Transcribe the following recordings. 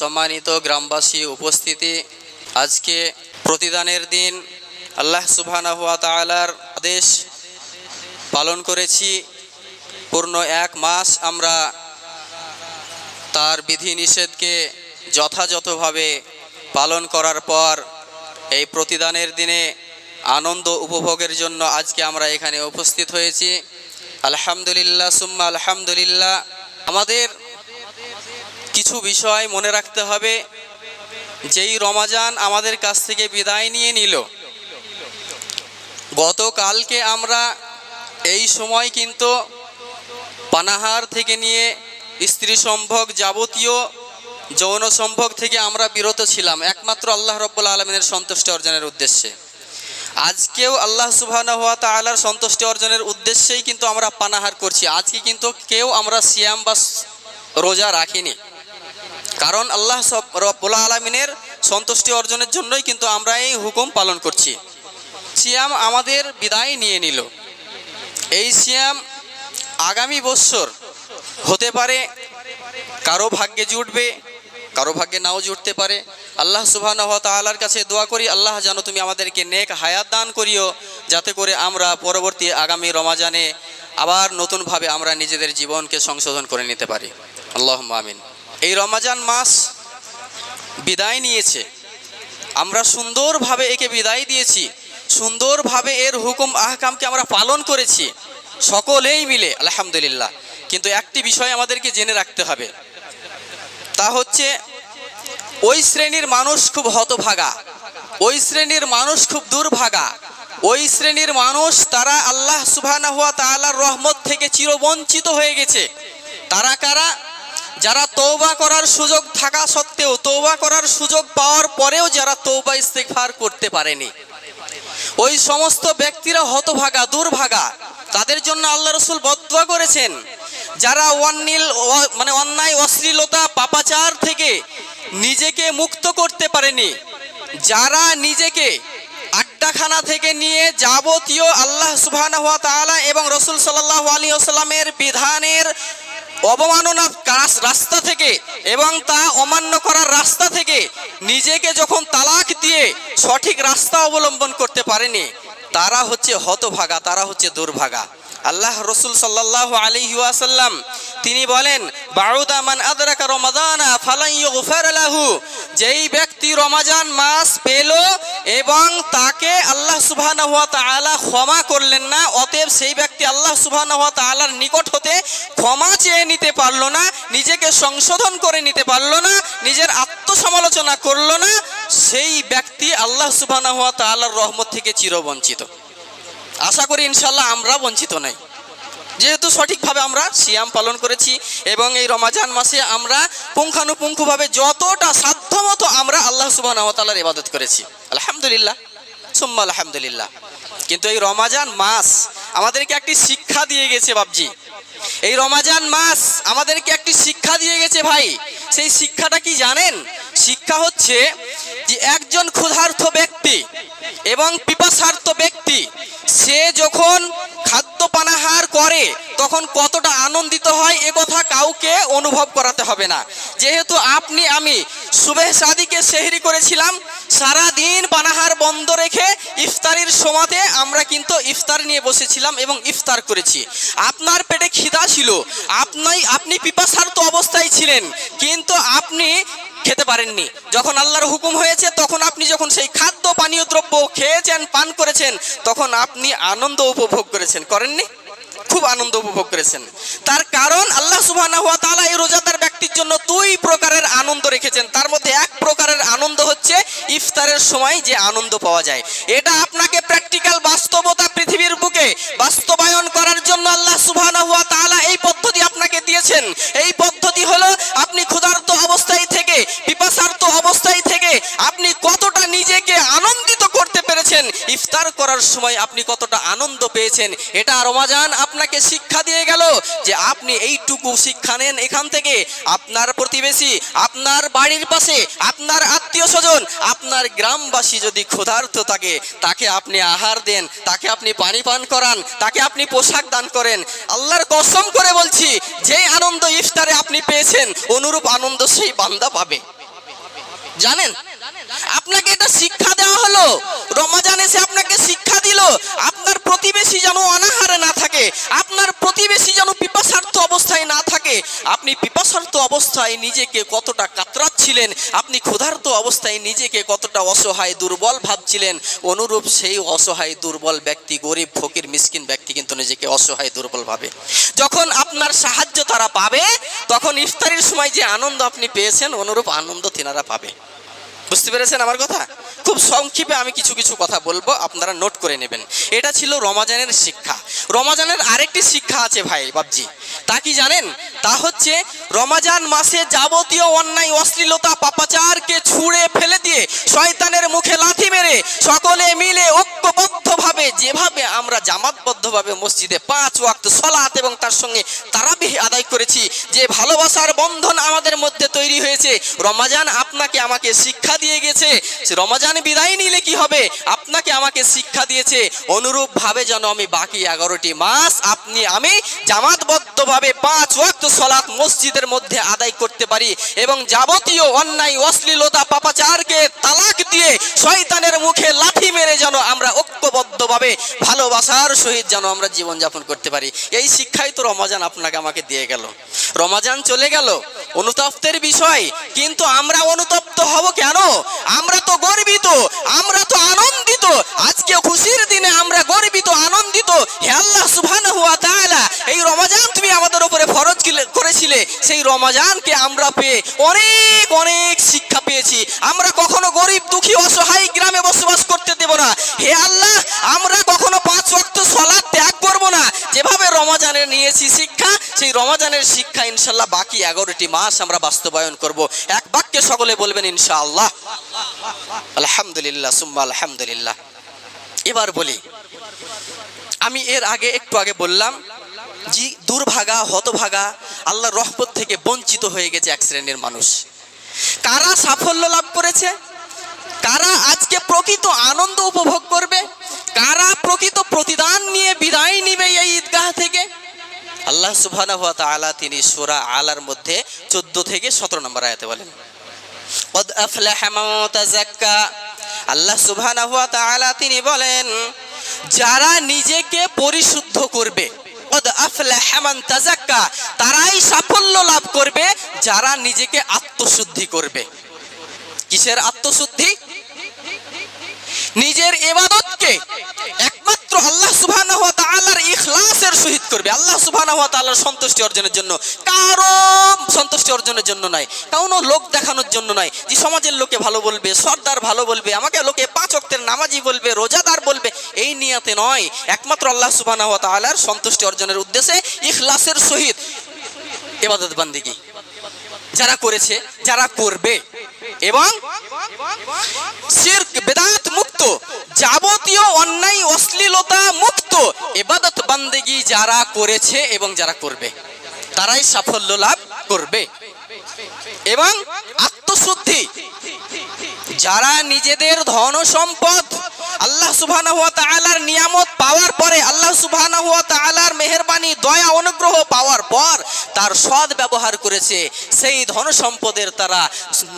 সম্মানিত গ্রামবাসী, উপস্থিতি, আজকে প্রতিদানের দিন আল্লাহ সুবহানাহু ওয়া তাআলার আদেশ পালন করেছি। পূর্ণ এক মাস আমরা তার বিধি নিষেধকে যথাযথভাবে পালন করার পর এই প্রতিদানের দিনে আনন্দ উপভোগের জন্য আজকে আমরা এখানে উপস্থিত হয়েছি। আলহামদুলিল্লাহ, সুম্মা আলহামদুলিল্লাহ। আমাদের কিছু বিষয় মনে রাখতে হবে, যেই রমাজান আমাদের কাছ থেকে বিদায় নিয়ে নিল। গতকালকে আমরা এই সময় কিন্তু পানাহার থেকে নিয়ে স্ত্রী সম্ভোগ যাবতীয় যৌন সম্ভোগ থেকে আমরা বিরত ছিলাম। একমাত্র আল্লাহ রব্বুল আলমিনের সন্তুষ্টি অর্জনের উদ্দেশ্যে। আজকেও আল্লাহ সুবহান হাত তাআলার সন্তুষ্টি অর্জনের উদ্দেশ্যেই কিন্তু আমরা পানাহার করছি। আজকে কিন্তু কেউ আমরা সিয়াম বা রোজা রাখিনি। কারণ আল্লাহ সব রব্বুল আলমিনের সন্তুষ্টি অর্জনের জন্যই কিন্তু আমরা এই হুকুম পালন করছি। সিয়াম আমাদের বিদায় নিয়ে নিল। এই সিয়াম আগামী বৎসর হতে পারে, কারও ভাগ্যে জুটবে কারও ভাগ্যে নাও জুটতে পারে। আল্লাহ সুবহান তাআলার কাছে দোয়া করি, আল্লাহ যেন তুমি আমাদেরকে নেক হায়াত দান করিও, যাতে করে আমরা পরবর্তী আগামী রমাজানে আবার নতুনভাবে আমরা নিজেদের জীবনকে সংশোধন করে নিতে পারি। আল্লাহ আমিন। এই রমাজান মাস বিদায় নিয়েছে। আমরা সুন্দরভাবে একে বিদায় দিয়েছি। সুন্দরভাবে এর হুকুম, আহকামকে আমরা পালন করেছি। সকলেই মিলে, আলহামদুলিল্লাহ। কিন্তু একটি বিষয় আমাদেরকে জেনে রাখতে হবে। তা হচ্ছে, ওই শ্রেণির মানুষ খুব হতভাগা। ওই শ্রেণির মানুষ খুব দুর্ভাগা। ওই শ্রেণির মানুষ, তারা আল্লাহ সুবহানাহু হুয়া তাআলার রহমত থেকে চিরবঞ্চিত হয়ে গেছে। তারা কারা? যারা তৌবা করার সুযোগ থাকা সত্ত্বেও তৌবা করার সুযোগ পাওয়ার পরেও যারা তৌবা ইস্তেগফার করতে পারেনি। ওই সমস্ত ব্যক্তিরা হতভাগা, দুর্ভাগা। তাদের জন্য আল্লাহ রসুল বদুয়া করেছেন। যারা অন্নীল মানে অন্যায়, অশ্লীলতা, পাপাচার থেকে নিজেকে মুক্ত করতে পারেনি, যারা নিজেকে আড্ডাখানা থেকে নিয়ে যাবতীয় আল্লাহ সুবাহ এবং রসুল সাল্লাহ আলী আসলামের বিধানের অবমাননা রাস্তা থেকে এবং তা অমান্য করার রাস্তা থেকে নিজেকে যখন তালাক দিয়ে সঠিক রাস্তা অবলম্বন করতে পারেনি, তারা হচ্ছে হতভাগা, তারা হচ্ছে দুর্ভাগা। আল্লাহ রসুল সাল্লাহ আলাইহি ওয়াসাল্লাম তিনি বলেন মান আদরাকা যেই ব্যক্তি রমাজান মাস পেল এবং তাকে আল্লাহ সুবহানাহু ক্ষমা করলেন না, অতএব সেই ব্যক্তি আল্লাহ সুবহানাহু নিকট হতে ক্ষমা চেয়ে নিতে পারল না, নিজেকে সংশোধন করে নিতে পারল না, নিজের আত্মসমালোচনা করল না, সেই ব্যক্তি আল্লাহ ওয়া তাআলার রহমত থেকে চিরবঞ্চিত। আশা করি ইনশাল্লাহ আমরা বঞ্চিত নই। যেহেতু সঠিকভাবে আমরা সিয়াম পালন করেছি এবং এই রমাজান মাসে আমরা পুঙ্খানুপুঙ্খভাবে যতটা সাধ্যমতো আমরা আল্লাহ সুবাহ তালার ইবাদত করেছি। আলহামদুলিল্লাহ, সুম্মা আলহামদুলিল্লাহ। কিন্তু এই রমাজান মাস আমাদেরকে একটি শিক্ষা দিয়ে গেছে বাবজি এই রমাজান মাস আমাদেরকে একটি শিক্ষা দিয়ে গেছে ভাই। সেই শিক্ষাটা কি জানেন? শিক্ষা হচ্ছে যে একজন ক্ষুধার্থ ব্যক্তি এবং পিপাসার্থ ব্যক্তি, সে যখন খাদ্য পানাহার করে, তখন কতটা আনন্দিত হয় এ কথা কাউকে অনুভব করাতে হবে না। যেহেতু আপনি, আমি সুবেহ সাদিকে সেহরি করেছিলাম সারা দিন পানাহার বন্ধ রেখে ইফতারির সময়তে আমরা কিন্তু ইফতার নিয়ে বসেছিলাম এবং ইফতার করেছি। আপনার পেটে খিদা ছিল আপনাই আপনি পিপাসার্থ অবস্থায় ছিলেন, কিন্তু আপনি খেতে পারেননি। যখন আল্লাহর হুকুম হয়েছে, তখন আপনি যখন সেই খাদ্য, পানীয় দ্রব্য খেয়েছেন, পান করেছেন, তখন আপনি আনন্দ উপভোগ করেছেন। করেননি? খুব আনন্দ উপভোগ করেছেন। তার কারণ আল্লাহ তাআলা এই রোজাদার ব্যক্তির জন্য দুই প্রকারের আনন্দ রেখেছেন। তার মধ্যে এক প্রকারের আনন্দ হচ্ছে ইফতারের সময় যে আনন্দ পাওয়া যায়। এটা আপনাকে প্র্যাকটিক্যাল বাস্তবতা পৃথিবীর বুকে বাস্তবায়ন করার জন্য আল্লাহ তাআলা এই পদ্ধতি আপনাকে দিয়েছেন। এই পদ্ধতি হলো আপনি আপনি কতটা নিজেকে আনন্দিত করতে পেরেছেন? ইফতার করার সময় আপনি কতটা আনন্দ পেয়েছেন? এটা রমাজান আপনাকে শিক্ষা দিয়ে গেল যে আপনি এইটুকু শিক্ষা নেন এখান থেকে। আপনার প্রতিবেশী, আপনার বাড়ির পাশে, আপনার আত্মীয় স্বজন, আপনার গ্রামবাসী যদি ক্ষুধার্ত থাকে, তাকে আপনি আহার দেন, তাকে আপনি পানি পান করান, তাকে আপনি পোশাক দান করেন। আল্লাহর কসম করে বলছি, যে আনন্দ ইফতারে আপনি পেয়েছেন, অনুরূপ আনন্দ সেই বান্দা পাবে। জানেন? আপনাকে এটা শিক্ষা দেওয়া হলো। রমাজান এসে আপনাকে শিক্ষা দিল। আপনার প্রতিবেশী যেন অনাহারে না থাকে, আপনার প্রতিবেশী যেন পিপাসার্থ অবস্থায় না থাকে। আপনি পিপাসার্থ অবস্থায় নিজেকে কতটা কাতরাচ্ছিলেন, আপনি ক্ষুধার্ত অবস্থায় নিজেকে কতটা অসহায় দুর্বল ভাবছিলেন, অনুরূপ সেই অসহায় দুর্বল ব্যক্তি, গরিব, ফকির, মিসকিন ব্যক্তি কিন্তু নিজেকে অসহায় দুর্বল ভাবে। যখন আপনার সাহায্য তারা পাবে, তখন ইফতারির সময় যে আনন্দ আপনি পেয়েছেন, অনুরূপ আনন্দ তিনারা পাবে। বুঝতে পেরেছেন আমার কথা? খুব সংক্ষেপে আমি কিছু কিছু কথা বলব, আপনারা নোট করে নেবেন। এটা ছিল রমাজানের শিক্ষা। রমাজানের আরেকটি শিক্ষা আছে ভাই বাবজি তা কি জানেন? তা হচ্ছে রমাজান মাসে যাবতীয় অন্যায়, অশ্লীলতা, পাপাচারকে ছুঁড়ে ফেলে দিয়ে শয়তানের মুখে লাথি মেরে সকলে মিলে ঐক্যবদ্ধভাবে, যেভাবে আমরা জামাতবদ্ধভাবে মসজিদে পাঁচ ওয়াক্ত সলাত এবং তার সঙ্গে তারাবিহ আদায় করেছি, যে ভালোবাসার বন্ধন আমাদের মধ্যে তৈরি হয়েছে, রমাজান আপনাকে আমাকে শিক্ষা দিয়ে গেছে। রমাজান বিদায় নিলে কি হবে? আপনাকে আমাকে শিক্ষা দিয়েছে। অনুরূপ ভাবে যেন আমি বাকি এগারোটি মাস আপনি, আমি জামাতবদ্ধভাবে পাঁচ ওয়াক্ত সলাৎ মসজিদের মধ্যে আদায় করতে পারি এবং যাবতীয় অন্যায়, অশ্লীলতা, পাপাচারকে তালাক দিয়ে শয়তানের মুখে লাথি মেরে যেন আমরা ঐক্যবদ্ধভাবে ভালোবাসার সহিত যেন আমরা জীবন জীবনযাপন করতে পারি। এই শিক্ষাই তো রমাজান আপনাকে আমাকে দিয়ে গেল। রমাজান চলে গেল। অনুতপ্তের বিষয়, কিন্তু আমরা অনুতপ্ত হব কেন? আমরা তো গর্বিত, আমরা তো আনন্দিত। আজকে খুশির দিনে আমরা গর্বিত, আনন্দিত। হে আল্লাহ সুবহানাহু ওয়া তাআলা, এই রমাজান তুমি আমাদের উপরে ফরজ করেছিলে। সেই রমাজানকে আমরা পেয়ে অনেক অনেক শিক্ষা পেয়েছি। আমরা কখনো গরিব, দুঃখী, অসহায় গ্রামে বসবাস করতে দেব না। হে আল্লাহ, আমরা কখনো পাঁচ ওয়াক্ত সলাৎ ত্যাগ করব না যেভাবে রমাজানের নিয়েছি শিক্ষা, সেই রমাজানের শিক্ষা ইনশাল্লাহ বাকি এগারোটি মাস আমরা বাস্তবায়ন করব। এক বাক্যে সকলে বলবেন ইনশাআল্লাহ। আলহামদুলিল্লাহ, সুম্মা আলহামদুলিল্লাহ। এবার বলি, আমি এর আগে একটু আগে বললাম জি দুর্ভাগা, হতভাগা, আল্লাহর রহমত থেকে বঞ্চিত হয়ে গেছে এক শ্রেণির মানুষ। কারা সাফল্য লাভ করেছে? কারা আজকে প্রকৃত আনন্দ উপভোগ করবে? কারা প্রকৃত প্রতিদান নিয়ে বিদায় নিবে এই ঈদগাহ থেকে? আল্লাহ সুবহানাহু ওয়া তাআলা তিনি সূরা আলার মধ্যে 14 থেকে 17 নম্বর আয়াতে বলেন, কদ আফলাহা মান তাযাক্কা। আল্লাহ সুবহানাহু ওয়া তাআলা তিনি বলেন, যারা নিজেকে পরিশুদ্ধ করবে, কদ আফলাহা মান তাযাক্কা, তারাই সাফল্য লাভ করবে যারা নিজেকে আত্মশুদ্ধি করবে। কিসের আত্মশুদ্ধি? নিজের ইবাদতকে একমাত্র আল্লাহ তাআলার ইখলাসের সহিত করবে। আল্লাহ তাআলার সন্তুষ্টি অর্জনের জন্য। কারও সন্তুষ্টি অর্জনের জন্য নয়, কোনো লোক দেখানোর জন্য নয় যে সমাজের লোকে ভালো বলবে, সর্দার ভালো বলবে, আমাকে লোকে পাঁচ ওয়াক্তের নামাজি বলবে, রোজাদার বলবে, এই নিয়াতে নয়। একমাত্র আল্লাহ তাআলার সন্তুষ্টি অর্জনের উদ্দেশ্যে ইখলাসের সহিত ইবাদত বান্দিগি যারা করেছে, যারা করবে। এবং বেদাত মুক্ত, যাবতীয় অন্যায়, অশ্লীলতা মুক্ত, এবাদত বান্দেগি যারা করেছে এবং যারা করবে, তারাই সাফল্য লাভ করবে। এবং আত্মশুদ্ধি, যারা নিজেদের ধন সম্পদ আল্লাহ সুবহানাহু ওয়া তাআলার নিয়ামত পাওয়ার পরে আল্লাহ সুবহানাহু ওয়া তাআলার মেহেরবানি, দয়া, অনুগ্রহ পাওয়ার পর তার সৎ ব্যবহার করেছে। সেই ধন সম্পদের তারা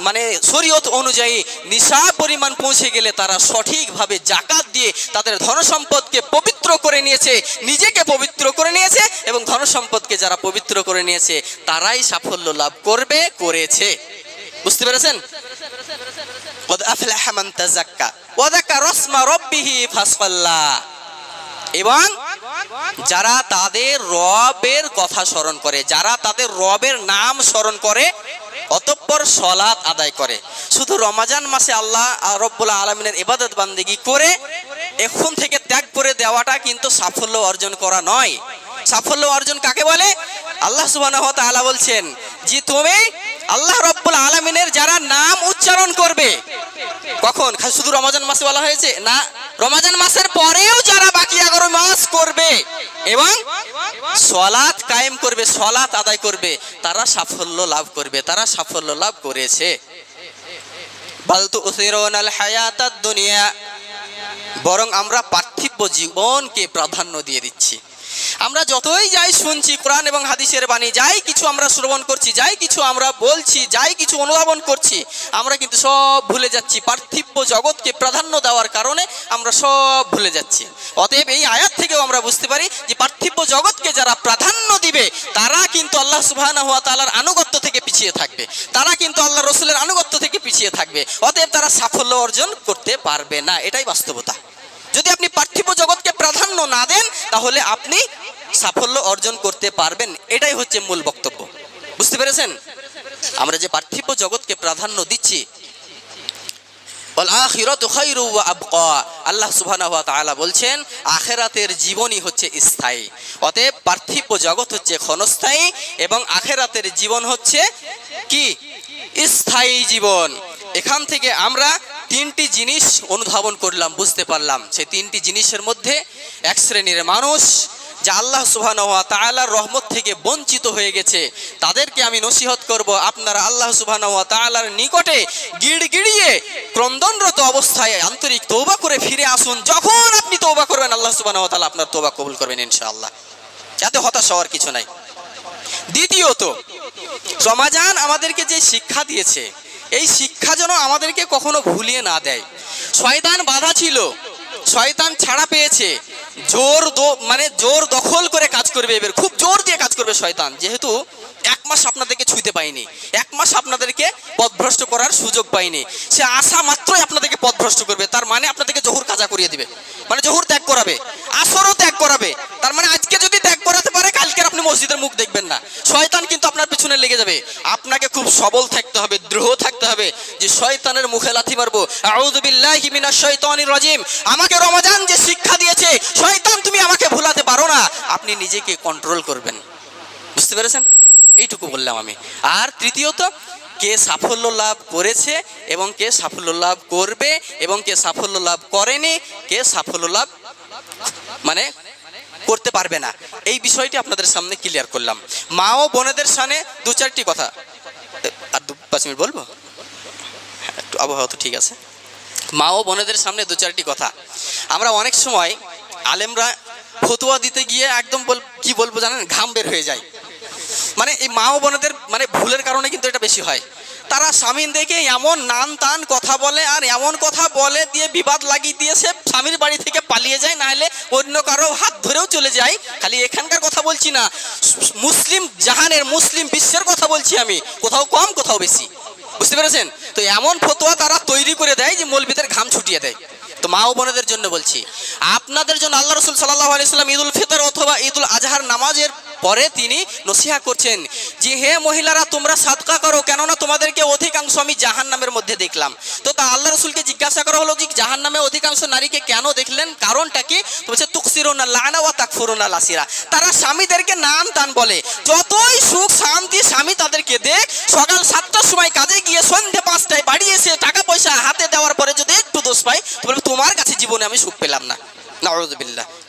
মানে শরীয়ত অনুযায়ী নিশা পরিমাণ পৌঁছে গেলে তারা সঠিকভাবে জাকাত দিয়ে তাদের ধন সম্পদকে পবিত্র করে নিয়েছে, নিজেকে পবিত্র করে নিয়েছে এবং ধন সম্পদকে যারা পবিত্র করে নিয়েছে, তারাই সাফল্য লাভ করবে, করেছে। বুঝতে পেরেছেন? কদ আফলাহা মান তাযাক্কা, ওয়া যাকারা রাসমা রাব্বিহি ফাসাল্লা এবং যারা তাদের রবের কথা স্মরণ করে, যারা তাদের রবের নাম স্মরণ করে, অতঃপর সলাৎ আদায় করে। শুধু রমাজান মাসে আল্লাহ রব্বুল্লাহ আলমিনের ইবাদত বান্দিগি করে, এখন থেকে ত্যাগ করে দেওয়াটা কিন্তু সাফল্য অর্জন করা নয়। সাফল্য অর্জন কাকে বলে? আল্লাহ সুবাহ বলছেন, যে তুমি আল্লাহ রব্বুল আলমিনের যারা নাম উচ্চারণ করবে। কখন? শুধু রমজান মাসে বলা হয়েছে? না, রমজান মাসের পরেও যারা বাকি এগারো মাস করবে এবং সলাৎ কায়েম করবে, সলাৎ আদায় করবে, তারা সাফল্য লাভ করবে, তারা সাফল্য লাভ করেছে। বরং আমরা পার্থিব জীবনকে প্রাধান্য দিয়ে দিচ্ছি। আমরা যতই যাই শুনছি কোরআন এবং হাদিসের বাণী, যাই কিছু আমরা শ্রবণ করছি, যাই কিছু আমরা বলছি, যাই কিছু অনুধাবন করছি, আমরা কিন্তু সব ভুলে যাচ্ছি। পার্থিব্য জগৎকে প্রাধান্য দেওয়ার কারণে আমরা সব ভুলে যাচ্ছি। অতএব এই আয়াত থেকেও আমরা বুঝতে পারি যে পার্থিব্য জগৎকে যারা প্রাধান্য দিবে, তারা কিন্তু আল্লাহ সুবহানাহু ওয়া তাআলার আনুগত্য থেকে পিছিয়ে থাকবে। তারা কিন্তু আল্লাহ রসুলের আনুগত্য থেকে পিছিয়ে থাকবে। অতএব তারা সাফল্য অর্জন করতে পারবে না। এটাই বাস্তবতা। যদি আপনি পার্থিব জগৎকে প্রাধান্য না দেন, তাহলে আপনি সাফল্য অর্জন করতে পারবেন। এটাই হচ্ছে মূল বক্তব্য। বুঝতে পেরেছেন? আমরা যে পার্থিব জগৎকে প্রাধান্য দিচ্ছি আল্লাহ তাআলা বলছেন, আখেরাতের জীবনই হচ্ছে স্থায়ী। অতএব পার্থিব জগৎ হচ্ছে ক্ষণস্থায়ী এবং আখেরাতের জীবন হচ্ছে কি? স্থায়ী জীবন। এখান থেকে আমরা তিনটি জিনিস অনুধাবন করলাম, বুঝতে পারলাম। সেই তিনটি জিনিসের মধ্যে এক শ্রেণির মানুষ, যা আল্লাহ সুবহানাহু ওয়া তাআলার রহমত থেকে বঞ্চিত হয়ে গেছে। তাদেরকে আমি নসিহত করব, আপনারা আল্লাহ সুবহানাহু ওয়া তাআলার নিকটে গিড়গিড়িয়ে ক্রন্দনরত অবস্থায় আন্তরিক তৌবা করে ফিরে আসুন। যখন আপনি তৌবা করবেন, আল্লাহ সুবহানাহু ওয়া আপনার তৌবা কবুল করবেন ইনশাআল্লাহ। যাতে হতাশ হওয়ার কিছু নাই। দ্বিতীয়ত সমাজান আমাদেরকে যে শিক্ষা দিয়েছে, এই শিক্ষা যেন আমাদেরকে কখনো ভুলিয়ে না দেয়। শয়তান বাধা ছিল শয়তান ছাড়া পেয়েছে। জোর মানে জোর দখল করে কাজ করবে এবার। খুব জোর দিয়ে কাজ করবে শয়তান। যেহেতু এক মাস আপনাদেরকে ছুঁতে পাইনি এক মাস আপনাদেরকে পথভ্রষ্ট করার সুযোগ পাইনি সে আশা মাত্রই আপনাদেরকে পথভ্রষ্ট করবে। তার মানে আপনাদেরকে জহুর কাজা করিয়ে দিবে। মানে জহুর ত্যাগ করাবে। আসরও ত্যাগ করাবে। তার মানে আজকে যদি ত্যাগ করাতে পারে, কালকে আপনি মসজিদের মুখ দেখবেন না। শয়তান কিন্তু আপনার পিছনে লেগে যাবে। আপনাকে খুব সবল থাকতে হবে দৃঢ় থাকতে হবে। যে শয়তানের মুখে লাথি মারবো। মিনাশ শাইতানির রাজিম। আমাকে রমজান যে শিক্ষা দিয়েছে শয়তান তুমি আমাকে ভুলাতে পারো না। আপনি নিজেকে কন্ট্রোল করবেন। বুঝতে পেরেছেন? এইটুকু বললাম আমি। আর তৃতীয়ত কে সাফল্য লাভ করেছে এবং কে সাফল্য লাভ করবে এবং কে সাফল্য লাভ করেনি কে সাফল্য লাভ মানে করতে পারবে না। এই বিষয়টি আপনাদের সামনে ক্লিয়ার করলাম। মা ও বোনেদের সামনে দু চারটি কথা। আর দু পাঁচ মিনিট বলব? হ্যাঁ, আবহাওয়া তো ঠিক আছে। মা ও বোনেদের সামনে দু চারটি কথা। আমরা অনেক সময় আলেমরা ফতুয়া দিতে গিয়ে একদম বল, কি বলব জানেন, ঘাম বের হয়ে যায়। মানে এই মা ও বোনেদের মানে ভুলের কারণে কিন্তু এটা বেশি হয়। তারা স্বামীন দেখে এমন নান তান কথা বলে আর এমন কথা বলে দিয়ে বিবাদ লাগিয়ে দিয়ে সে স্বামীর বাড়ি থেকে পালিয়ে যায়, নাহলে অন্য কারও হাত ধরেও চলে যায়। খালি এখানকার কথা বলছি না, মুসলিম জাহানের মুসলিম বিশ্বের কথা বলছি আমি, কোথাও কম, কোথাও বেশি। বুঝতে পেরেছেন? তো এমন ফতোয়া তারা তৈরি করে দেয় যে মৌলবীদের ঘাম ছুটিয়ে দেয়। তো মা ও বোনেদের জন্য বলছি, আপনাদের জন্য আল্লাহ রসুল সাল্লাহ আলাইসাল্লাম ঈদুল ফিতর অথবা ঈদুল আজহার নামাজের পরে তিনি নসিহা করছেন যে, হে মহিলারা, তোমরা সাদকা করো, কেননা তোমাদেরকে অধিকাংশ আমি জাহান নামের মধ্যে দেখলাম। তো তা আল্লাহ রসুলকে জিজ্ঞাসা করা হলো যে জাহান নামে অধিকাংশ নারীকে কেন দেখলেন? কারণটা কি? বলছে, তুকসিরুনা লানা ওয়া তাকফুরুনা লাসিরা। তারা স্বামীদেরকে নাম তান বলে, যতই সুখ শান্তি স্বামী তাদেরকে দেখ, সকাল সাতটার সময় কাজে গিয়ে সন্ধে পাঁচটায় বাড়ি এসে টাকা পয়সা হাতে দেওয়ার পরে যদি একটু দোষ পাই তোমার কাছে জীবনে আমি সুখ পেলাম না।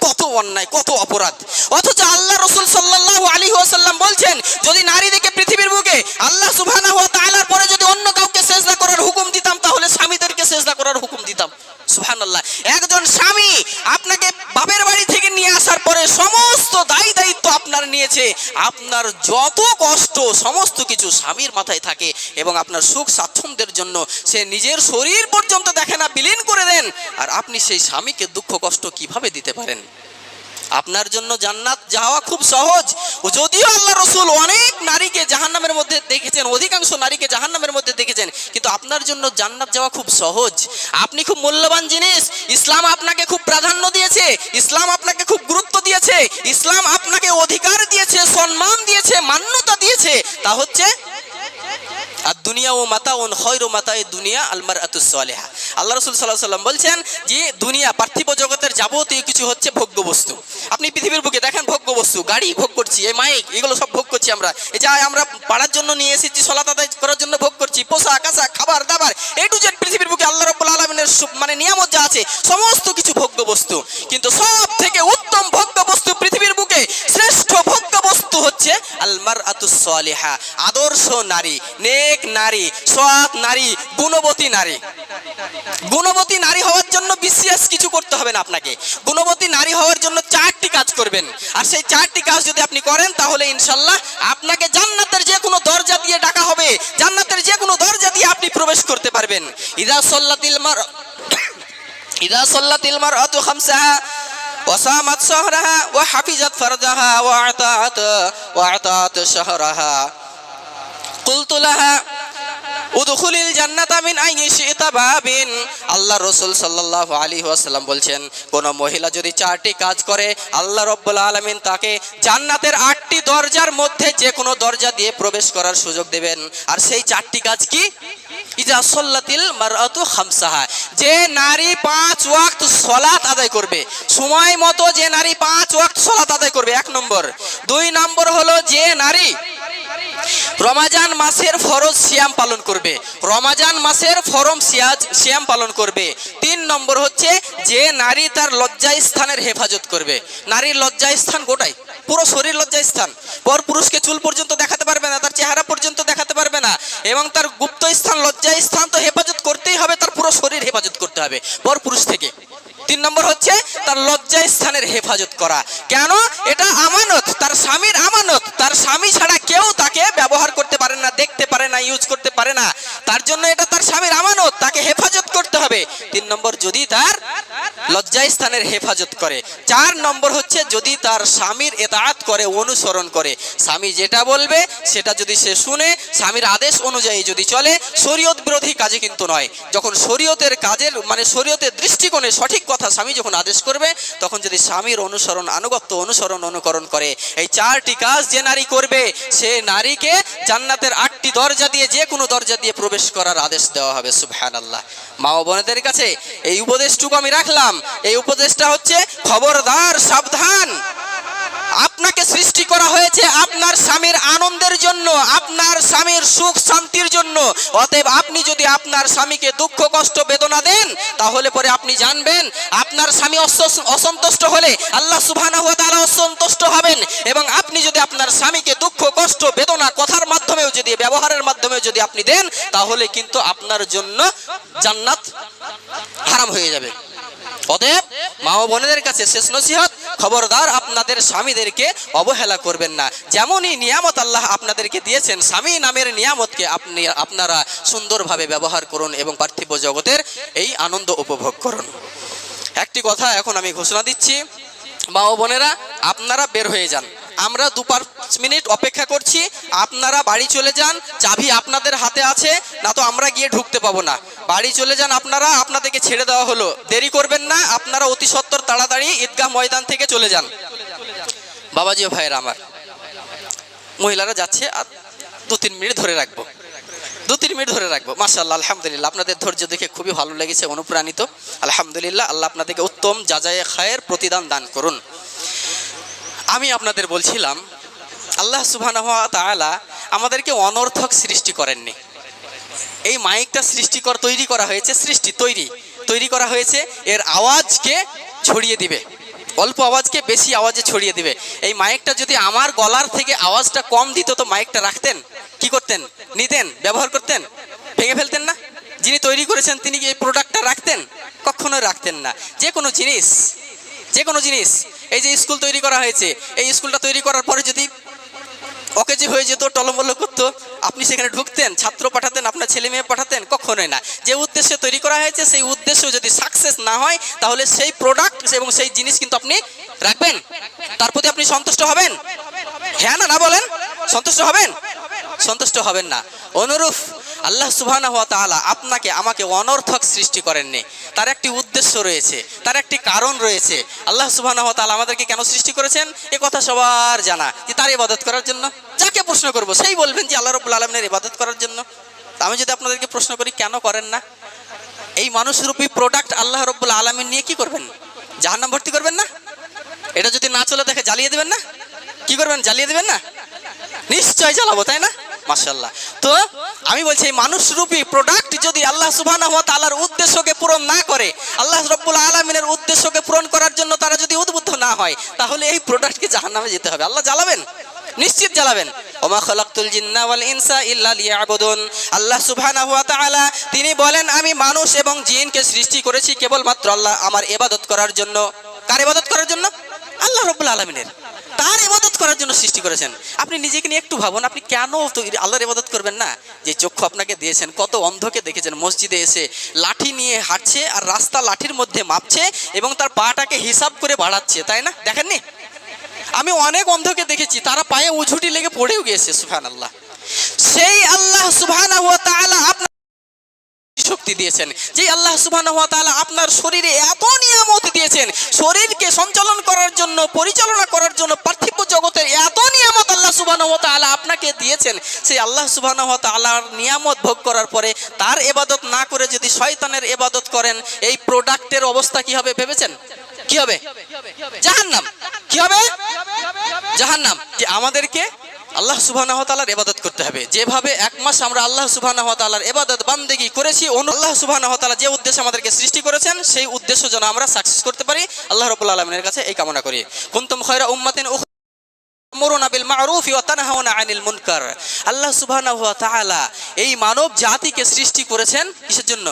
কত অন্যায়, কত অপরাধ। অথচ আল্লাহ রসুল সাল্লাল্লাহু আলী ওয়াসাল্লাম বলছেন, যদি নারী দেখে পৃথিবীর বুকে আল্লাহ সুবহানাহু ওয়া তাআলার পরে যদি অন্য কাউকে সেজদা করার হুকুম দিতাম, তাহলে স্বামীদেরকে সেজদা করার হুকুম দিতাম। সুবহানাল্লাহ। একজন স্বামী আপনাকে বাপের বাড়ি থেকে নিয়ে আসার পরে সমস্ত দায়ী দায়িত্ব আপনার নিয়েছে আপনার যত কষ্ট, সমস্ত কিছু স্বামীর মাথায় থাকে এবং আপনার সুখ স্বাচ্ছন্দ্যের জন্য সে নিজের শরীর পর্যন্ত দেখে না, বিলীন করে দেন। আর আপনি সেই স্বামীকে দুঃখ, কষ্ট কীভাবে দিতে পারেন? আপনার জন্য জান্নাত যাওয়া খুব সহজ। যদিও আল্লাহ রসুল অনেক নারীকে জাহান্নামের মধ্যে দেখেছেন, অধিকাংশ নারীকে জাহান্নামের মধ্যে দেখেছেন, কিন্তু আপনার জন্য জান্নাত যাওয়া খুব সহজ। আপনি খুব মূল্যবান জিনিস, ইসলাম আপনাকে খুব প্রাধান্য দিয়েছে, ইসলাম আপনাকে খুব গুরুত্ব দিয়েছে, ইসলাম আপনাকে অধিকার দিয়েছে, সম্মান দিয়েছে, মান্যতা দিয়েছে। তা হচ্ছে আর দুনিয়া ও মাতা উন খয়রু মাতা এ দুনিয়া আলমার আতুসলেহা আল্লাহ রসুল সাল্লাহ সাল্লাম বলছেন যে দুনিয়া পার্থিব জগতের যাবতীয় কিছু হচ্ছে ভোগ্য বস্তু আপনি পৃথিবীর বুকে দেখেন ভোগ্য বস্তু গাড়ি ভোগ করছি, এই মাইক, এগুলো সব ভোগ করছি আমরা। এই যা আমরা পাড়ার জন্য নিয়ে এসেছি সলাত আদায় করার জন্য ভোগ করছি, পোশাক, আশাক, খাবার, দাবার, এ টু জেড পৃথিবীর বুকে আল্লাহ রব্বুল আলমিনের মানে নিয়ামত যা আছে, সমস্ত কিছু ভোগ্য বস্তু কিন্তু সব থেকে আদর্শ নারী, নেক নারী, সৎ নারী, গুণবতী নারী। গুণবতী নারী হওয়ার জন্য বিশেষ কিছু করতে হবে না আপনাকে। গুণবতী নারী হওয়ার জন্য চারটি কাজ করবেন। আর সেই চারটি কাজ যদি আপনি করেন, তাহলে ইনশাল্লাহ আপনাকে জান্নাতের যে কোনো দরজা দিয়ে ডাকা হবে। জান্নাতের যে কোনো দরজা দিয়ে আপনি প্রবেশ করতে পারবেন। ইদা সল্লাতিল মার ইদা সল্লাতিল মার অতু খামসাহা وصامت شهرها وحفظت فرجها وأعطت وأعطت شهرها. কুলতুলাহা উদুখুলিল জান্নাতামিন আইনি শিতাবাবিন আল্লাহ রসুল সাল্লাহ আলী ওয়াসাল্লাম বলছেন, কোনো মহিলা যদি চারটি কাজ করে, আল্লাহ রব্বুল আলামিন তাকে জান্নাতের আটটি দরজার মধ্যে যে কোনো দরজা দিয়ে প্রবেশ করার সুযোগ দেবেন। আর সেই চারটি কাজ কি? ইজা সল্লাতিল মারাতু খামসাহা। যে নারী পাঁচ ওয়াক্ত সলাত আদায় করবে, সময় মতো যে নারী পাঁচ ওয়াক্ত সলাত আদায় করবে, এক নম্বর। দুই নম্বর হলো যে নারী রমাজান মাসের ফরজ সিয়াম পালন করবে। রমাজান মাসের ফরম সিয়াজ সিয়াম পালন করবে। তিন নম্বর হচ্ছে যে নারী তার লজ্জায় স্থানের হেফাজত করবে। নারীর লজ্জায় স্থান গোটাই। পুরো শরীর লজ্জায় স্থান পর পুরুষকে চুল পর্যন্ত দেখাতে পারবে না, তার চেহারা পর্যন্ত দেখাতে পারবে না এবং তার গুপ্ত স্থান লজ্জায় স্থান তো হেফাজত করতেই হবে, তার পুরো শরীর হেফাজত করতে হবে, পর পুরুষ থেকে। তিন নম্বর হচ্ছে তার লজ্জা স্থানের হেফাজত করা। কেন? এটা আমানত, তার স্বামীর আমানত, তার স্বামী ছাড়া কেউ তাকে ব্যবহার করতে পারে না, দেখতে পারে না ইউজ করতে পারে না। তার জন্য এটা তার স্বামীর আমানত, তাকে হেফাজত করতে হবে। তিন নম্বর, যদি তার লজ্জা স্থানের হেফাজত করে। চার নম্বর হচ্ছে, যদি তার স্বামীর এতায়াত করে, অনুসরণ করে। স্বামী যেটা বলবে, সেটা যদি সে শুনে, স্বামীর আদেশ অনুযায়ী যদি চলে, শরীয়ত বিরোধী কাজে কিন্তু নয়। যখন শরীয়তের কাজের মানে শরীয়তের দৃষ্টিকোণে সঠিক কথা স্বামী যখন আদেশ করবে, তখন যদি স্বামীর অনুসরণ, আনুগত্য অনুসরণ, অনুকরণ করে। এই চারটি কাজ যে নারী করবে, সে নারীকে জান্নাতের আটটি দরজা দিয়ে, যে কোনো দরজা দিয়ে প্রবেশ করার আদেশ দেওয়া হবে সুবহান আল্লাহ মা বোনেদের কাছে এই উপদেশটুকু আমি রাখলাম। এই উপদেশটা হচ্ছে খবরদার সাবধান। আপনাকে সৃষ্টি করা হয়েছে আপনার স্বামীর আনন্দের জন্য, আপনার স্বামীর সুখ শান্তির জন্য। অতএব আপনি যদি আপনার স্বামীকে দুঃখ, কষ্ট, বেদনা দেন, তাহলে পরে আপনি জানবেন আপনার স্বামী অস- অসন্তুষ্ট হলে আল্লাহ সুবহানাহু ওয়া তাআলা অসন্তুষ্ট হবেন। এবং আপনি যদি আপনার স্বামীকে দুঃখ, কষ্ট, বেদনা কথার মাধ্যমেও যদি, ব্যবহারের মাধ্যমেও যদি আপনি দেন, তাহলে কিন্তু আপনার জন্য জান্নাত হারাম হয়ে যাবে। অতএব মা বোনেদের কাছে শেষ নসিহত, খবরদার আপনাদের স্বামীদেরকে অবহেলা করবেন না। যেমনই নিয়ামত আল্লাহ আপনাদেরকে দিয়েছেন, স্বামী নামের নিয়ামতকে আপনি, আপনারা সুন্দরভাবে ব্যবহার করুন এবং পার্থিব জগতের এই আনন্দ উপভোগ করুন। একটি কথা এখন আমি ঘোষণা দিচ্ছি। মা ও বোনেরা, আপনারা বের হয়ে যান। আমরা দু পাঁচ মিনিট অপেক্ষা করছি, আপনারা বাড়ি চলে যান, চাবি আপনাদের হাতে আছে, না তো আমরা গিয়ে ঢুকতে পাবো না। বাড়ি চলে যান আপনারা, আপনাদেরকে ছেড়ে দেওয়া হলো। দেরি করবেন না, আপনারা অতি সত্তর তাড়াতাড়ি ঈদগাহ ময়দান থেকে চলে যান। বাবাজি ভাইয়েরা আমার। মহিলারা যাচ্ছে, আর দু তিন মিনিট ধরে রাখব। দু তিন মিনিট ধরে রাখব। মাশাল্লাহ আলহামদুলিল্লাহ। আপনাদের ধৈর্য দেখে খুবই ভালো লেগেছে, অনুপ্রাণিত। আলহামদুলিল্লাহ, আল্লাহ আপনাদেরকে উত্তম যাজায়ে খায়ের প্রতিদান দান করুন। আমি আপনাদের বলছিলাম, আল্লাহ সুবাহ তাআলা আমাদেরকে অনর্থক সৃষ্টি করেননি। এই মাইকটা সৃষ্টি কর, তৈরি করা হয়েছে, সৃষ্টি, তৈরি। তৈরি করা হয়েছে, এর আওয়াজকে ছড়িয়ে দিবে। অল্প আওয়াজকে বেশি আওয়াজে ছড়িয়ে দিবে। এই মাইকটা যদি আমার গলার থেকে আওয়াজটা কম দিত, তো মাইকটা রাখতেন। কি করতেন? নিতেন? ব্যবহার করতেন? ভেঙে ফেলতেন না? যিনি তৈরি করেছেন, তিনি এই প্রোডাক্টটা রাখতেন? কখনোই রাখতেন না। যে কোনো জিনিস, যে কোনো জিনিস। এই যে স্কুল তৈরি করা হয়েছে, এই স্কুলটা তৈরি করার পরে যদি অকেজি হয়ে যেত, টলমল করতো, আপনি সেখানে ঢুকতেন, ছাত্র পাঠাতেন, আপনার ছেলে মেয়ে পাঠাতেন, কখনোই না। যে উদ্দেশ্যে তৈরি করা হয়েছে, সেই উদ্দেশ্য যদি সাকসেস না হয়, তাহলে সেই প্রোডাক্ট এবং সেই জিনিস কিন্তু আপনি রাখবেন। তার প্রতি আপনি সন্তুষ্ট হবেন? হ্যাঁ না না বলেন। সন্তুষ্ট হবেন? সন্তুষ্ট হবেন না। অনুরূপ আল্লাহ সুবহানাহু ওয়া তাআলা আপনাকে, আমাকে অনর্থক সৃষ্টি করেননি। তার একটি উদ্দেশ্য রয়েছে, তার একটি কারণ রয়েছে। আল্লাহ সুবহানাহু ওয়া তাআলা আমাদেরকে কেন সৃষ্টি করেছেন? এ কথা সবার জানা। যে তার ইবাদত করার জন্য। যাকে প্রশ্ন করব, সেই বলবেন যে আল্লাহ রাব্বুল আলামিনের ইবাদত করার জন্য। আমি যদি আপনাদেরকে প্রশ্ন করি, কেন করেন না? এই মানুষরূপী প্রোডাক্ট আল্লাহ রব্বুল আলমিন নিয়ে কি করবেন? জাহান্নাম ভর্তি করবেন না? এটা যদি না চলে দেখে জ্বালিয়ে দেবেন না? কি করবেন? জ্বালিয়ে দেবেন না? নিশ্চয় জ্বালাবো, তাই না? মাশাল্লাহ তো আমি বলছি, এই মানুষরূপী প্রোডাক্ট যদি আল্লাহ ওয়া তাআলার উদ্দেশ্যকে পূরণ না করে, আল্লাহ রব্বুল আলামিনের উদ্দেশ্যকে পূরণ করার জন্য তারা যদি উদ্বুদ্ধ না হয়, তাহলে এই প্রোডাক্টকে জাহান্নামে যেতে হবে। আল্লাহ জ্বালাবেন? নিশ্চিত জ্বালাবেন। আল্লাহ তিনি বলেন, আমি মানুষ এবং জিনকে সৃষ্টি করেছি কেবলমাত্র আল্লাহ আমার ইবাদত করার জন্য। কার ইবাদত করার জন্য? আল্লাহ রব্বুল আলামিনের। তার ইবাদত করার জন্য সৃষ্টি করেছেন। আপনি নিজেকে নিয়ে একটু ভাবুন, আপনি কেন আল্লাহর ইবাদত করবেন না? যে চক্ষু আপনাকে দিয়েছেন, কত অন্ধকে দেখেছেন, মসজিদে এসে লাঠি নিয়ে হাঁটছে আর রাস্তা লাঠির মধ্যে মাপছে এবং তার পাটাকে হিসাব করে বাড়াচ্ছে, তাই না? দেখেননি? আমি অনেক অন্ধকে দেখেছি, তারা পায়ে উঝুটি লেগে পড়েও গিয়েছে সুফান আল্লাহ সেই আল্লাহ সুবহান আপনার শক্তি দিয়েছেন। যে আল্লাহ তাআলা আপনার শরীরে এত নিয়ামত দিয়েছেন, শরীরকে সঞ্চালন করার জন্য, পরিচালনা করার জন্য, পার্থিব জগতের এত নিয়ামত আল্লাহ তাআলা আপনাকে দিয়েছেন সেই আল্লাহ সুবহানাহু ওয়া তাআলার নিয়ামত ভোগ করার পরে তার এবাদত না করে যদি শয়তানের এবাদত করেন, এই প্রোডাক্টের অবস্থা কি হবে ভেবেছেন? কি হবে? জাহান্নাম। কি হবে? জাহান্নাম। যে আমাদেরকে আল্লাহ সুবহানাহু ওয়া তাআলার ইবাদত করতে হবে। যেভাবে এক মাস আমরা আল্লাহ সুবহানাহু ওয়া তাআলার ইবাদত, বান্দেগী করেছি, অনু আল্লাহ সুবহানাহু ওয়া তাআলা যে উদ্দেশ্যে আমাদেরকে সৃষ্টি করেছেন, সেই উদ্দেশ্য যেন আমরা সাকসেস করতে পারি। আল্লাহ রাব্বুল আলামিনের কাছে এই কামনা করি। কুনতুম খয়রা উম্মাতিন আল্লাহ এই মানব জাতিকে সৃষ্টি করেছেন কিসের জন্য?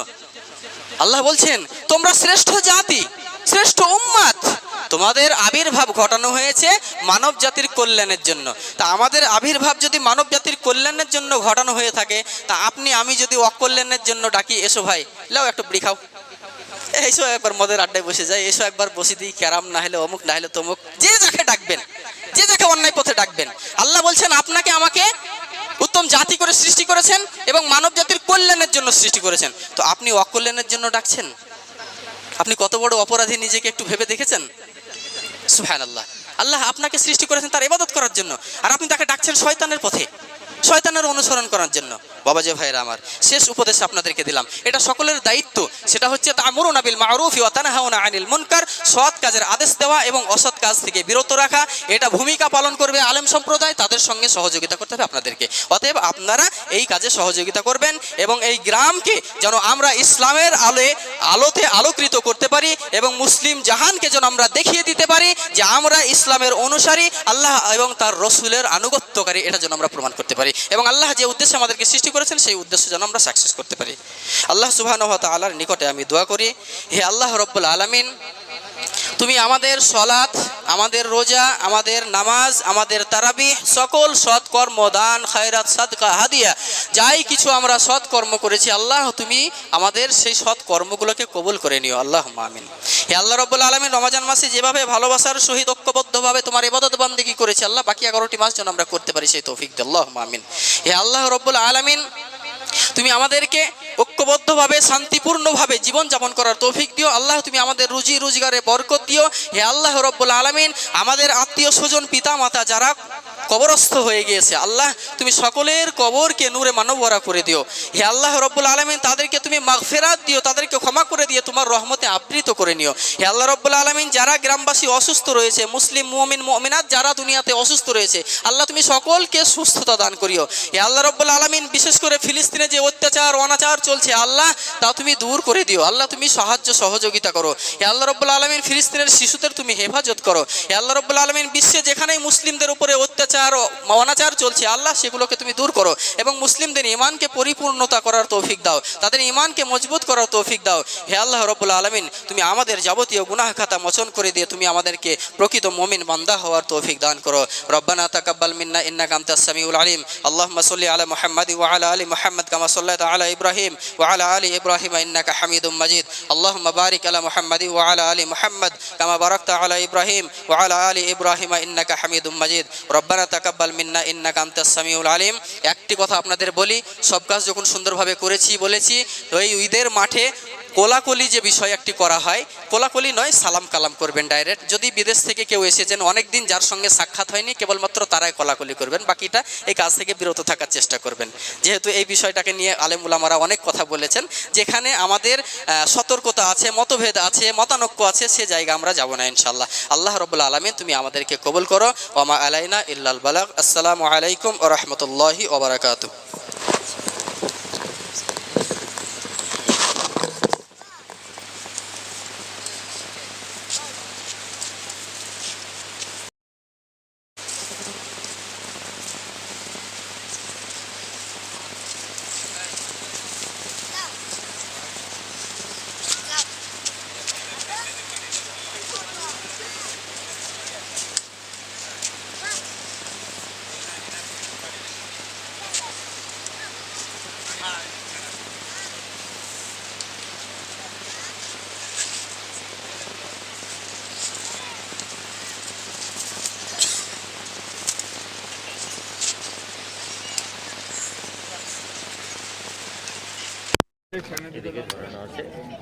আল্লাহ বলছেন, তোমরা শ্রেষ্ঠ জাতি। শ্রেষ্ঠ উম্মাত তোমাদের আবির্ভাব ঘটানো হয়েছে মানব জাতির কল্যাণের জন্য। তা আমাদের আবির্ভাব যদি মানব জাতির কল্যাণের জন্য ঘটানো হয়ে থাকে, তা আপনি, আমি যদি অকল্যাণের জন্য ডাকি, এসো ভাই, লাও একটু বিড়ি খাও। এইসব একবার মদের আড্ডায় বসে যায় এসো একবার বসে দিই, ক্যারাম না হলে অমুক, না হলে তমুক, যে যাকে ডাকবেন, যে যাকে অন্যায় পথে ডাকবেন। আল্লাহ বলছেন, আপনাকে আমাকে উত্তম জাতি করে সৃষ্টি করেছেন এবং মানব জাতির কল্যাণের জন্য সৃষ্টি করেছেন। তো আপনি অকল্যাণের জন্য ডাকছেন? আপনি কত বড় অপরাধী নিজেকে একটু ভেবে দেখেছেন? সুহান আল্লাহ আল্লাহ আপনাকে সৃষ্টি করেছেন তার ইবাদত করার জন্য। আর আপনি তাকে ডাকছেন শয়তানের পথে। শয়তানের অনুসরণ করার জন্য। বাবাজি ভাইরা আমার, শেষ উপদেশ আপনাদেরকে দিলাম। এটা সকলের দায়িত্ব। সেটা হচ্ছে তামরুন আবিল মারুফি ওয়া তানহাউনা আনিল মুনকার। সৎ কাজের আদেশ দেওয়া এবং অসৎ কাজ থেকে বিরত রাখা। এটা ভূমিকা পালন করবে আলেম সম্প্রদায়। তাদের সঙ্গে সহযোগিতা করতে হবে আপনাদেরকে। অতএব আপনারা এই কাজে সহযোগিতা করবেন এবং এই গ্রামকে যেন আমরা ইসলামের আলোয় আলোতে আলোকৃত করতে পারি এবং মুসলিম জাহানকে যেন আমরা দেখিয়ে দিতে পারি যে আমরা ইসলামের অনুসারী, আল্লাহ এবং তার রসুলের আনুগত্যকারী। এটা যেন আমরা প্রমাণ করতে পারি। এবং আল্লাহ যে উদ্দেশ্যে আমাদেরকে সৃষ্টি করেছেন, সেই উদ্দেশ্য যেন আমরা সাকসেস করতে পারি। আল্লাহ সুবাহ আল্লাহর নিকটে আমি দোয়া করি, হে আল্লাহ রব্বুল আলমিন, তুমি আমাদের সলাৎ আমাদের রোজা, আমাদের নামাজ, আমাদের তারাবি সকল সৎকর্ম, দান, খায়রাত, সাদকা, হাদিয়া, যাই কিছু আমরা সৎকর্ম করেছি, আল্লাহ তুমি আমাদের সেই সৎ কর্মগুলোকে কবুল করে নিও। আল্লাহ মামিন হে আল্লাহ রব্বুল আলমিন, রমাজান মাসে যেভাবে ভালোবাসার সহিত ঐক্যবদ্ধভাবে তোমার ইবাদত বান্দিগি করেছি, আল্লাহ বাকি এগারোটি মাস যেন আমরা করতে পারি, সেই তৌফিক আল্লাহ আমিন। হে আল্লাহ রব্বুল আলমিন তুমি আমাদেরকে ঐক্যবদ্ধভাবে, শান্তিপূর্ণভাবে জীবনযাপন করার তৌফিক দিও। আল্লাহ, তুমি আমাদের রুজি রোজগারে বরকত দিও। হে আল্লাহ রব্বুল আলমিন, আমাদের আত্মীয় স্বজন পিতা মাতা যারা কবরস্থ হয়ে গিয়েছে, আল্লাহ, তুমি সকলের কবরকে নূরে মানবরা করে দিও। হে আল্লাহ রব্বুল আলমিন, তাদেরকে তুমি মাগফেরাত দিও, তাদেরকে ক্ষমা করে দিয়ে তোমার রহমতে আবৃত করে নিও। হে আল্লাহ রব্বুল আলমিন, যারা গ্রামবাসী অসুস্থ রয়েছে, মুসলিম, মুমিন, মুমিনাত যারা দুনিয়াতে অসুস্থ রয়েছে, আল্লাহ, তুমি সকলকে সুস্থতা দান করিও। হে আল্লাহ রব্বুল আলমিন, বিশেষ করে ফিলিস্তিনে যে অত্যাচার, অনাচার চলছে, আল্লাহ, তা তুমি দূর করে দিও। আল্লাহ, তুমি সাহায্য, সহযোগিতা করো। হে আল্লাহ রব্বুল আলমিন ফিলিস্তিনের শিশুদের তুমি হেফাজত করো। হে আল্লাহ রব্বুল আলমিন বিশ্বে যেখানেই মুসলিমদের উপরে অত্যাচার অনাচার চলছে, আল্লাহ, সেগুলোকে তুমি দূর করো এবং মুসলিমদের ইমানকে পরিপূর্ণতা করার তৌফিক দাও। তাদের ইমানকে মজবুত করার তৌফিক দাও। হে আল্লাহ রব্বুল আলমিন, তুমি আমাদের যাবতীয় গুনাহ খাতা মোচন করে দিয়ে তুমি আমাদেরকে প্রকৃত মমিন বান্দা হওয়ার তৌফিক দান করো। রব্বানা তাকাব্বাল মিন্না ইন্না কামতা সামিউল আলিম। আল্লাহুম্মা সাল্লি আলা মুহাম্মাদ ওয়া আলা আলি মুহাম্মাদ কামা صليت على ইব্রাহিম وعلى ال ابراهيم انك حميد مجيد اللهم بارك على محمد وعلى ال محمد كما باركت على ابراهيم وعلى ইব্রাহিম ابراهيم انك حميد مجيد ربنا تقبل منا انك انت السميع العليم একটি কথা আপনাদের বলি সব কাজ যখন সুন্দরভাবে করেছি বলেছি ওই ঈদের মাঠে কোলাকুলি যে বিষয় একটি করা হয়, কোলাকলি নয়, সালাম কালাম করবেন ডাইরেক্ট যদি বিদেশ থেকে কেউ এসেছেন অনেক দিন যার সঙ্গে সাক্ষাৎ হয়নি, কেবলমাত্র তারাই কোলাকলি করবেন, বাকিটা এই কাজ থেকে বিরত থাকার চেষ্টা করবেন। যেহেতু এই বিষয়টাকে নিয়ে আলেম উলামারা অনেক কথা বলেছেন, যেখানে আমাদের সতর্কতা আছে, মতভেদ আছে, মতানক্য আছে, সে জায়গা আমরা যাব না ইনশাল্লাহ আল্লাহ রবুল্লা আলমিন, তুমি আমাদেরকে কবুল করো। ওমা আলাইনা ইল্লাল বালাগ। আসসালামু আলাইকুম ও রহমতুল্লাহি ওবরাকাতু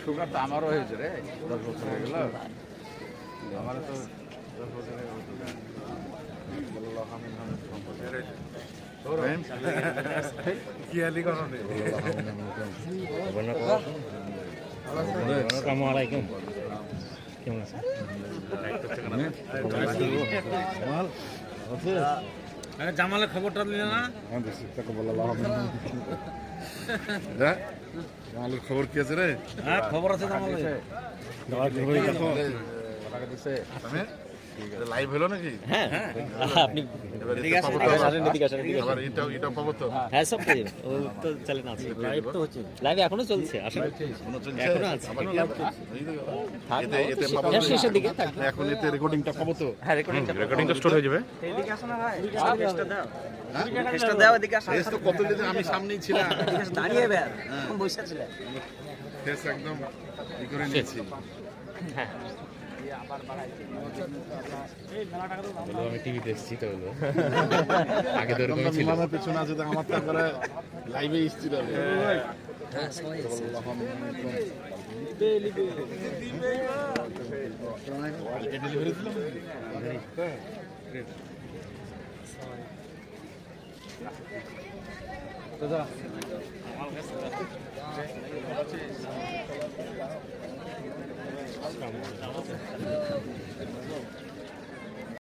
সুগার তো আমারও হয়েছে রে দশ বছর হয়ে গেল। আমারও তো দশ বছর হয়ে গেল? আসসালামু আলাইকুম। কেমন আছেন? জামালের খবরটা নিলে না? হ্যাঁ। হ্যাঁ? আমাদের খবর কি আছে রে হ্যাঁ খবর আছে জামালের টাকা দিছে আমি লাইভ হলো নাকি? হ্যাঁ। আপনি এদিকে? এদিকে এদিকে এদিকে পাবো তো? হ্যাঁ সব ও তো চ্যানেল আছে। লাইভ তো হচ্ছে। লাইভ এখনও চলছে আসলে। এখনও চলছে? এখনও আছে। হ্যাঁ? শেষের দিকে। এখন এতে রেকর্ডিংটা পাবো তো? হ্যাঁ রেকর্ডিংটা রেকর্ডিংটা স্টোর হয়ে যাবে? ফেস তো কত দিন আমি সামনেই ছিলাম। দাঁড়িয়ে বসে ছিলেন একদম ই করে নিয়েছি। আমি টিভিতে এসেছি তো আগে তো এরকমই ছিল। মিলানোর পেছনে আছে তো আমার তো করে লাইভে এসেছিল ডেলিভারি দিলাম Come on.